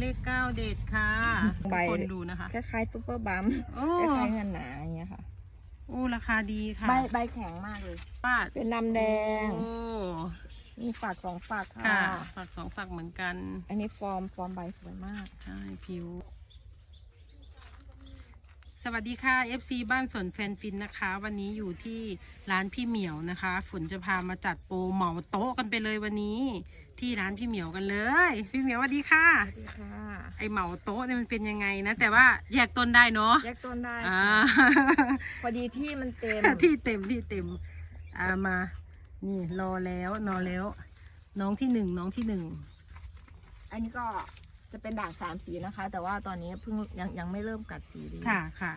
ใบทุกคนดูนะคะ คล้ายๆซุปเปอร์บัมโอ้คล้ายๆเงินหนาอย่างเงี้ยค่ะโอ้ราคาดีค่ะ ใบใบแข็งมากเลยป้าเป็นดำแดงโอ้มีฝักสองฝักค่ะค่ะฝักสองฝักเหมือนกัน อันนี้ฟอร์มฟอร์มใบสวยมากใช่ผิว สวัสดีค่ะ FC บ้านสวนแฟนฟินนะคะ วันนี้อยู่ที่ร้านพี่เหมียวนะคะ ฝนจะพามาจัดโปรเหมาโต๊ะกันไปเลยวันนี้ ที่ร้านพี่เหมียวกันเลย พี่เหมียวสวัสดีค่ะ สวัสดีค่ะ ไอเหมาโต๊ะเนี่ยมันเป็นยังไงนะแต่ว่าแยกต้นได้เนาะแยกต้นได้อ่าค่ะพอดีที่มันเต็ม ที่เต็มที่เต็มอ่ามา นี่รอแล้วรอแล้ว น้องที่หนึ่งน้องที่หนึ่งอันนี้ก็จะเป็นด่างสามสีนะคะ แต่ว่าตอนนี้เพิ่งยังยังไม่เริ่มกัดสีดีค่ะค่ะ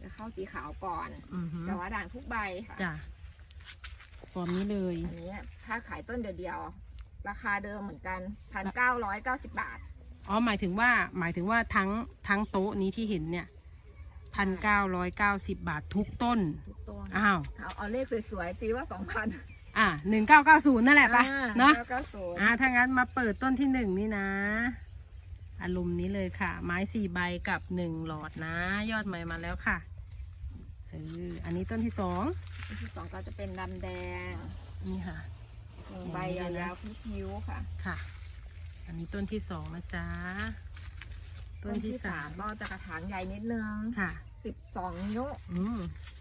จะเข้าสีขาวก่อนอือฮึแต่ว่าด่างทุกใบค่ะจ้ะฟอร์มนี้เลยอันนี้ถ้าขายต้นเดียวๆ ราคาเดิมเหมือนกันพันเก้าร้อยเก้าสิบบาท อ๋อหมายถึงว่าหมายถึงว่าทั้งทั้งโต๊ะนี้ที่เห็นเนี่ยพันเก้าร้อยเก้าสิบบาททุกต้นทุกต้นอ้าวเอาเอาเลขสวยๆตีว่าสองพันอะหนึ่งเก้าเก้าศูนย์นั่นแหละปะเนาะเก้าศูนย์อ่าถ้างั้นมาเปิดต้นที่หนึ่งนี่นะ อารมณ์นี้เลยค่ะ ไม้สี่ใบกับหนึ่งหลอดนะ ยอดใหม่มาแล้วค่ะเอออันนี้ต้นที่สองอันที่สองก็จะเป็นดำแดงนี่ค่ะหนึ่ง ใบยาวๆพิ้วๆค่ะ ค่ะ อันนี้ต้นที่สองนะจ๊ะ ต้นที่สามก็จะกระถางใหญ่นิดนึงค่ะ สิบสองนิ้วอืม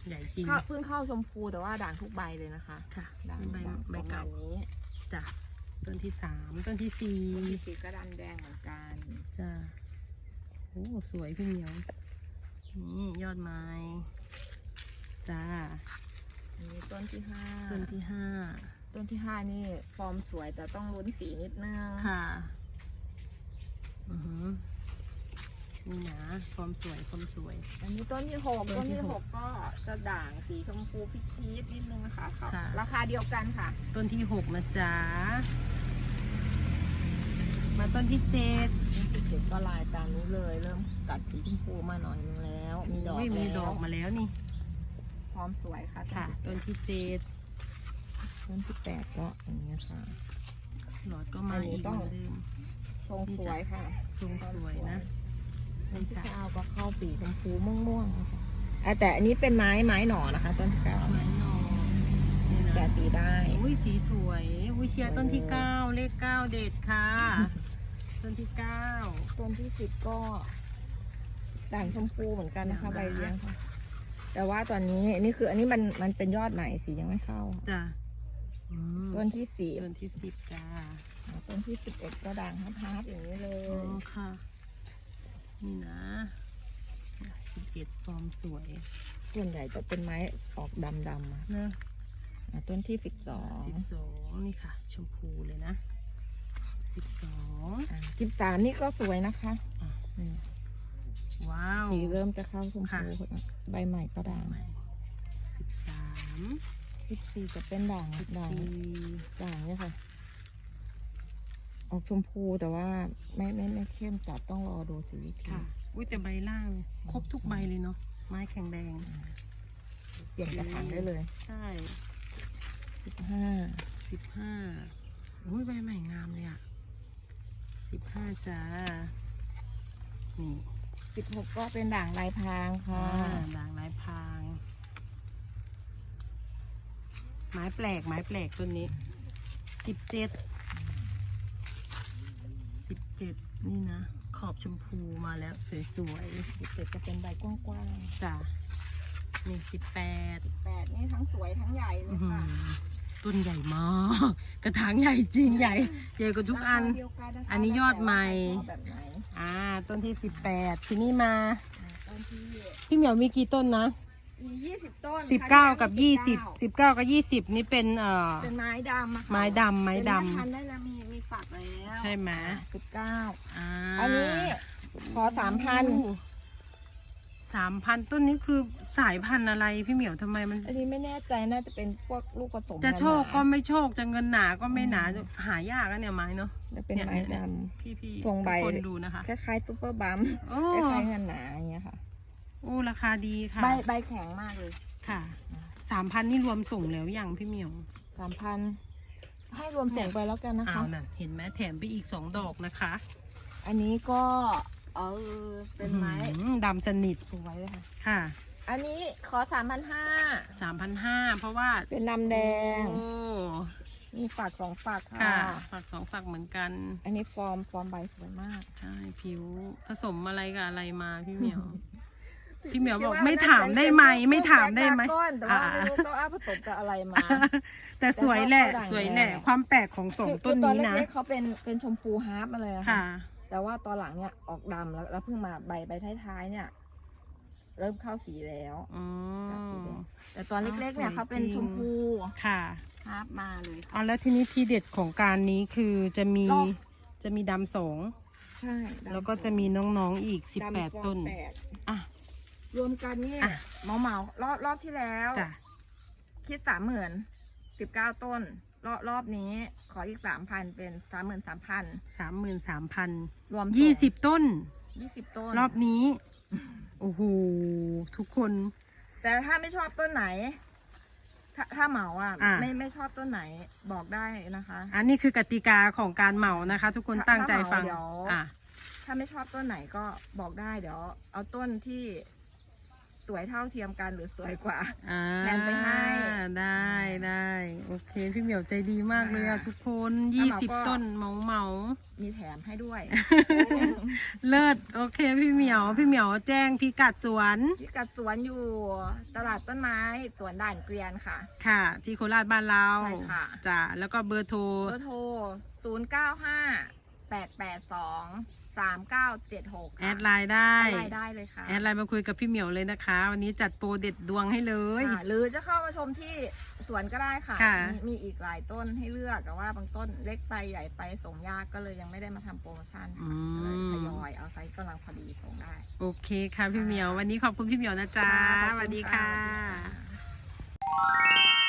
ใหญ่จริง เข้าเพิ่งเข้าชมพูแต่ว่าด่างทุกใบเลยนะคะค่ะด่างนี่ใบด่างใบประมาเก่าณนี้จ้ะต้นที่สามต้นที่สี่ต้นที่สี่ก็ดำแดงเหมือนกันจ้ะโอ้สวยพี่เหมียว นี่ยอดไม้จ้า อันนี้ต้นที่ห้าต้นที่ห้า ต้นที่ห้านี่ ฟอร์มสวยแต่ต้องลุ้นสีนิดนึงค่ะ อือหือนี่นะความสวยความสวย อันนี้ต้นที่หกต้ต้นนที่ที่หหกกก็จะด่างสีชมพูพิชีดนิดนึงนะคะค่ะค่ะ ราคาเดียวกันค่ะ ต้นที่หกนะจ๊ะ มาต้นที่เจ็ดต้นที่เจ็ดก็ลายตามนี้เลย เริ่มกัดสีชมพูมาหน่อยนึงแล้ว มีดอกไม่มีดแล้อวกมาแล้วนี่ พร้อมสวยค่ะ ค่ะ ต้นที่เจ็ด ต้นที่แปดก็อย่างนี้ยค่ะ หลอดก็มาอันนี้อีกต้เหอง มือนเดิม ทรงสวยค่ะทรงสวยนะ ต้นที่เก้าก็เข้าสีชมพูม่วงๆนะคะอะแต่อันนี้เป็นไม้ไม้หน่อนะคะ ต้นที่เก้าไม้นอนี่นะแกะสีได้ อุ้ยสีสวยอุ้ยเชียร์ต้นที่สวยเลยเก้าเลขเก้าเด็ดค่ะ ต้นที่เก้า ต้นที่สิบก็ด่างชมพูเหมือนกันนะคะเดี๋ใบยวนะ เลี้ยงค่ะ แต่ว่าตอนนี้นี่คืออันนี้มันมันเป็นยอดใหม่สียังไม่เข้าจ้ะ อืมต้นที่สี่ต้นที่สิบจ้าต้นที่สิบเอ็ดก็ด่างฮาร์ดๆอย่างนี้เลอ๋อยค่ะ นี่นะสิบเอ็ดฟอร์มสวยส่วนใหญ่จะเป็นไม้ออกดำๆอะเนอะอะต้นที่สิบสองสิบสองนี่ค่ะ ชมพูเลยนะสิบสองสิบสามนี่ก็สวยนะคะอะนี่ว้าว สีเริ่มจะเข้าชมค่ะ พูใบใหม่ก็ด่างสิบสาม สิบสี่จะเป็นด่างสิบด่างสี่ด่างเนี่ยค่ะ ออกชมพูแต่ว่าไม่ไม่ไม่เข้มจัดต้องรอดูสีอีกทีค่ะ อุ้ยแต่ใบล่าง ครบทุกใบเลยเนาะ ไม้แข็งแดงเปลี่ยนกระถางได้เลยใช่สิบห้าสิบห้าอุ้ยใบใหม่งามเลยอะสิบห้าจ้า นี่สิบหกก็เป็นด่างลายพรางค่ะอ่าด่างลายพราง ไม้แปลกไม้แปลกต้นนี้สิบเจ็ดสิบเจ็ดนี่นะ ขอบชมพูมาแล้วสวยสิบเจ็ดจะเป็นใบกว้างๆจ้ะนี่สิบแปดๆแปดนี่ทั้งสวยทั้งใหญ่เลยค่ะต้นใหญ่มากกระถางใหญ่จริงใหญ่ใหญ่กว่าทุกอันราคาเดียวกันะคะอันนี้ยอดใหม่แล้วแต่ว่าใครชอบแบบไหนอ่าต้นที่สิบแปดทีนี้มาอ่าต้นที่พี่เหมียวมีกี่ต้นนะ มียี่สิบต้นสิบเก้าค่ะกับที่ยี่ร้านสิบ19สิบเก้ากับยี่สิบนี่เป็นเอ่อ เป็นไม้ดำอะค่ะไม้ดำไม้ดำ เป็นไม้พันธุ์ได้แล้วมีมีฝักแล้วใช่ไหมสิบเก้าอ่าอันนี้ขอสามพันสามพันต้นนี้คือสายพันธุ์อะไรพี่เหมียวทำไมมัน อันนี้ไม่แน่ใจน่าจะเป็นพวกลูกผสมจะโชคก็หนาไม่โชคจะเงินหนาก็ไม่หนาหายากอะเนี่ยไม้เนาะๆจะเป็นเนี่ยไม้เนี่ยดพี่พี่ทรงใบ ทุกคนดูนะคะำคล้ายๆซุปเปอร์บัมโอ้คล้ายๆเงินหนาอย่างเงี้ยค่ะ โอ้ ราคาดีค่ะ ใบใบแข็งมากเลยค่ะ สามพันนี่รวมส่งแล้วยังพี่เหมียวสามพันให้รวมส่งไปแล้วกันนะคะ เอาน่ะ เห็นไหมแถมไปอีกสองดอกนะคะ อันนี้ก็เออเป็นไม้อื้อหือดำสนิทสวยเลยค่ะ ค่ะ อันนี้ขอสามพันห้าสามพันห้าเพราะว่าเป็นดำแดง โอ้ มีฝักสองฝักค่ะ ค่ะ ฝักสองฝักเหมือนกัน อันนี้ฟอร์มฟอร์มใบสวยมาก ใช่ ผิวผสมอะไรกับอะไรมาพี่เหมียว พี่เหมียวคิดบอกว่าไม่น่จะถามได้ไหมเป็นไม่ถามได้ไหมแบล็คดรากอนแต่ว่าอ่าไม่รู้ก็เอาผสมกับอะไรมา แต่สวยแหละแต่เขาสวยแหละด่างแดงความแปลกของสองคือต้นคือตอนนี้นะเล็กๆเขาเป็นเป็นชมพูฮาร์ปมาเลยอะค่ะ แต่ว่าตอนหลังเนี่ยออกดำแล้วแล้วเพิ่งมาใบใบท้ายๆเนี่ย เริ่มเข้าสีแล้วอืจากสีมแดงแต่ตอนเล็กๆเนี่ยสวยเขาเป็นจริงชมพูค่ะฮาร์ปมาเลยค่ะเอาแล้วทีนี้ทีเด็ดของการนี้คือจะมีรอบจะมีดำสองใช่ดำแล้วก็จะมีน้องๆอีกสิบแปดดำฟองต้นแปดอะ รวมกันนี่อะเหมาเหมารอบรอบที่แล้ว จ้ะคิดสามหมื่นสิบเก้าต้น รอบรอบนี้ขออีกสามพันเป็นสามหมื่นสามพันสามหมื่นสามพันรวมยี่สิบต้น ยี่สิบต้น รอบนี้ โอ้โห ทุกคน แต่ถ้าไม่ชอบต้นไหน ถ้าถ้าเหมาอะ อะ ไม่ไม่ชอบต้นไหนบอกได้นะคะ อันนี้คือกติกาของการเหมานะคะ ทุกคนถ้าตั้งใจฟังถ้าเหมาเดี๋ยว อะ ถ้าไม่ชอบต้นไหนก็บอกได้เดี๋ยว เอาต้นที่ สวยเท่าเทียมกันหรือสวยกว่า อ่าแทนไปให้ได้ได้โอเค พี่เหมียวใจดีมากเลยอะอ่าทุกคนถ้ายี่เหมาสิบก็ ต้นเหมาเหมามีแถมให้ด้วย เลิศโอเค พี่เหมียว พี่เหมียวแจ้งพิกัดสวนพิกัดสวนอยู่ตลาดต้นไม้สวนด่านเกวียนค่ะ ค่ะ ที่โคราชบ้านเราใช่ค่ะ จ้ะแล้วก็เบอร์โทร เบอร์โทร 0 9 5 8 8 2 3 9 7 6แอดไลน์ได้แอดไลน์ได้เลยค่ะแอดไลน์มาคุยกับพี่เหมียวเลยนะคะ วันนี้จัดโปรเด็ดดวงให้เลย ค่ะหรือจะเข้ามาชมที่สวนก็ได้ค่ะค่ะมีมีอีกหลายต้นให้เลือกแต่ว่าบางต้นเล็กไปใหญ่ไปส่งยากก็เลยยังไม่ได้มาทำโปรโมชั่นอืค่ะก็เลยมทยอยเอาไซส์กำลังพอดีส่งได้โอเคค่ะพี่เหมียว วันนี้ขอบคุณพี่เหมียวนะจ๊ะค่ะขอบสณวัสดีค่ะ สวัสดีค่ะ